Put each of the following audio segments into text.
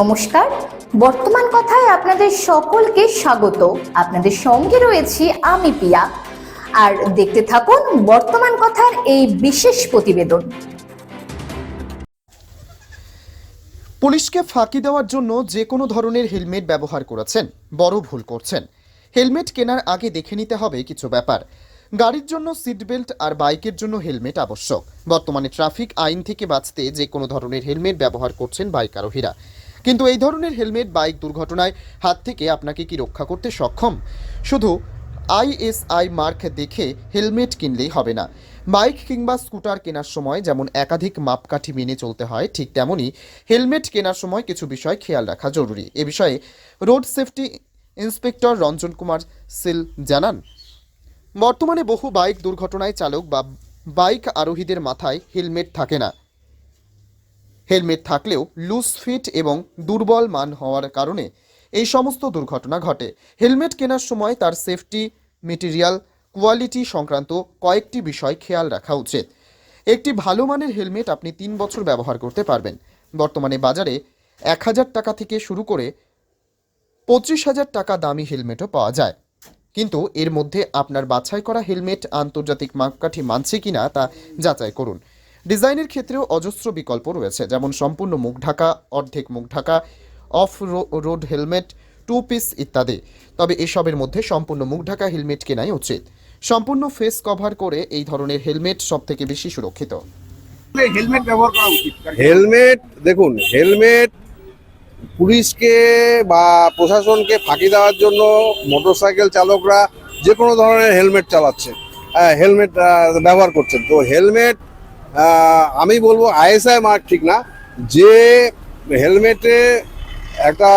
নমস্কার। বর্তমান কথায় আপনাদের সকলকে স্বাগত। আপনাদের সঙ্গে রয়েছি আমি পিয়া। আর দেখতে থাকুন বর্তমান কথার এই বিশেষ প্রতিবেদন। পুলিশকে ফাঁকি দেওয়ার জন্য যে কোনো ধরনের হেলমেট ব্যবহার করেছেন, বড় ভুল করছেন। হেলমেট কেনার আগে দেখে নিতে হবে কিছু ব্যাপার। গাড়ির জন্য সিট বেল্ট আর বাইকের জন্য হেলমেট আবশ্যক। বর্তমানে ট্রাফিক আইন থেকে বাঁচতে যে কোনো ধরনের হেলমেট ব্যবহার করছেন বাইক আরোহীরা কিন্তু এই ধরনের হেলমেট, বাইক দুর্ঘটনায় হাত থেকে আপনাকে কি রক্ষা করতে সক্ষম? শুধু আইএসআই মার্ক দেখে হেলমেট কিনলেই হবে না। বাইক কিংবা স্কুটার কেনার সময় যেমন একাধিক মাপকাঠি মেনে চলতে হয়, ঠিক তেমনই হেলমেট কেনার সময় কিছু বিষয় খেয়াল রাখা জরুরি। এ বিষয়ে road safety inspector Ranjan Kumar Sil জানান, বর্তমানে বহু বাইক দুর্ঘটনায় চালক বা বাইক আরোহীদের মাথায় হেলমেট থাকে না। হেলমেট থাকলেও লুজ ফিট এবং দুর্বল মান হওয়ার কারণে এই সমস্ত দুর্ঘটনা ঘটে। হেলমেট কেনার সময় তার সেফটি, মেটেরিয়াল, কোয়ালিটি সংক্রান্ত কয়েকটি বিষয় খেয়াল রাখা উচিত। একটি ভালো মানের হেলমেট আপনি তিন বছর ব্যবহার করতে পারবেন। বর্তমানে বাজারে এক হাজার টাকা থেকে শুরু করে পঁচিশ হাজার টাকা দামি হেলমেটও পাওয়া যায়। কিন্তু এর মধ্যে আপনার বাছাই করা হেলমেট আন্তর্জাতিক মাপকাঠি মানছে কিনা তা যাচাই করুন। ডিজাইনের ক্ষেত্রেও অজস্র বিকল্প রয়েছে যেমন সম্পূর্ণ মুখ ঢাকা অর্ধেক মুখ Dhaka off road helmet two piece ইত্যাদি। তবে এসবের মধ্যে সম্পূর্ণ মুখ ঢাকা হেলমেট কেনাই উচিত। সম্পূর্ণ ফেস কভার করে এই ধরনের হেলমেট সব থেকে বেশি সুরক্ষিত। হেলমেট ব্যবহার করা উচিত। হেলমেট দেখুন হেলমেট পুলিশকে বা প্রশাসনকে ফাঁকি দেওয়ার জন্য মোটরসাইকেল চালকরা যে কোনো ধরনের হেলমেট চালাচ্ছে হ্যাঁ হেলমেট ব্যবহার করছেন। তো হেলমেট আমি বলব আইএসআই মার্ক ঠিক না। যে হেলমেটে একটা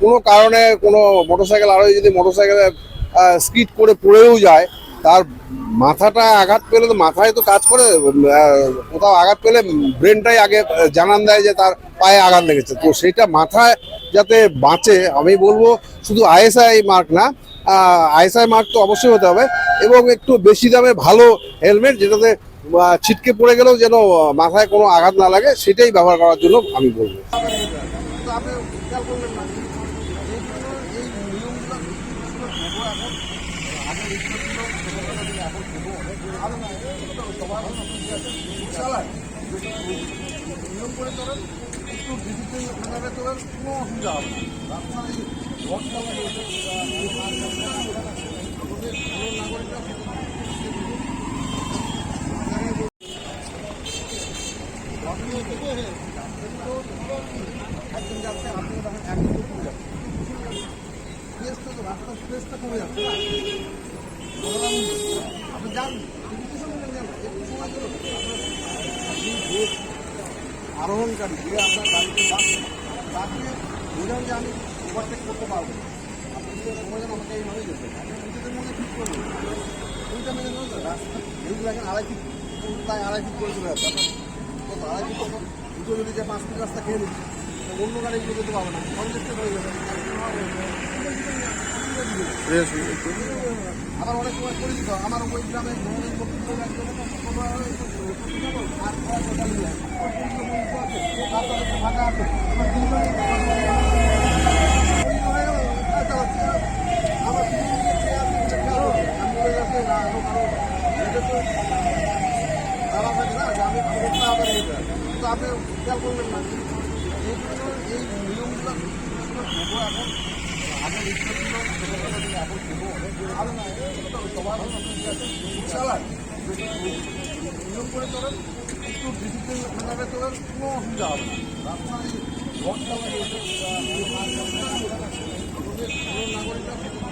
কোনো কারণে কোনো মোটরসাইকেল আরোহী যদি মোটরসাইকেলে স্কিড করে পড়েও যায়, তার মাথাটা আঘাত পেলে তো মাথায় তো কাজ করে কোথাও আঘাত পেলে ব্রেনটাই আগে জানান দেয় যে তার পায়ে আঘাত লেগেছে। তো সেটা মাথায় যাতে বাঁচে, আমি বলব শুধু আইএসআই মার্ক না আইএসআই মার্ক তো অবশ্যই হতে হবে এবং একটু বেশি দামে ভালো হেলমেট, যেটাতে ছিটকে পড়ে গেলেও যেন মাথায় কোনো আঘাত না লাগে, সেটাই ব্যবহার করার জন্য আমি বলব। আপনি খেয়াল করলেন না এই জন্য এই নিয়মগুলো এখন আগে লিখতে ছিল ছোটবেলা থেকে এখন ছোট অনেক আরও না সবার চালায় নিয়ম করে চলেন একটু ডিসিপ্লিন মেনে চলেন কোনো অসুবিধা হবে না আপনার এই ভোট চালা স্পেসটা তো রাস্তার স্পেসটা কমে যাচ্ছে আপনি যান একটু সময় যান একটু আরোহণকারী যে আপনার গাড়িতে যাচ্ছে তাকে বোঝান যে আমি ওভারটেক করতে পারব। আপনি যদি সময় আমাকে এইভাবেই যেতে। আপনি নিজেদের মধ্যে ঠিক করবেন ওইটা মেনে রাস্তা যেহেতু দেখেন আড়াই ফিট, তাই আড়াই ফিট করে চলে যাচ্ছে কত আড়াই কত দুটো যদি যে পাঁচ ফুট রাস্তা খেয়ে নিচ্ছে অন্য গাড়িগুলো যেতে পারবে না কনজেস্টেড হয়ে যাবে আবার অনেক সময় পরিচিত আমার ওই গ্রামে ফাঁকা আছে আমার দুজনেই আমার আমি বলে যাচ্ছি না আরও কারও এটা তো খারাপ আছে না যে আমি খবরটা আবার নিতে তো আপনি খেয়াল করবেন না এই জন্য এই নিয়মগুলো নেব এখন আগে লিখতে ছিল ছোটবেলা থেকে এখন নেব অনেক ভালো না সবার চালায় নিয়ম করে চলেন একটু ডিসিপ্লিন মেনে চলেন কোনো অসুবিধা হবে নাগরিকরা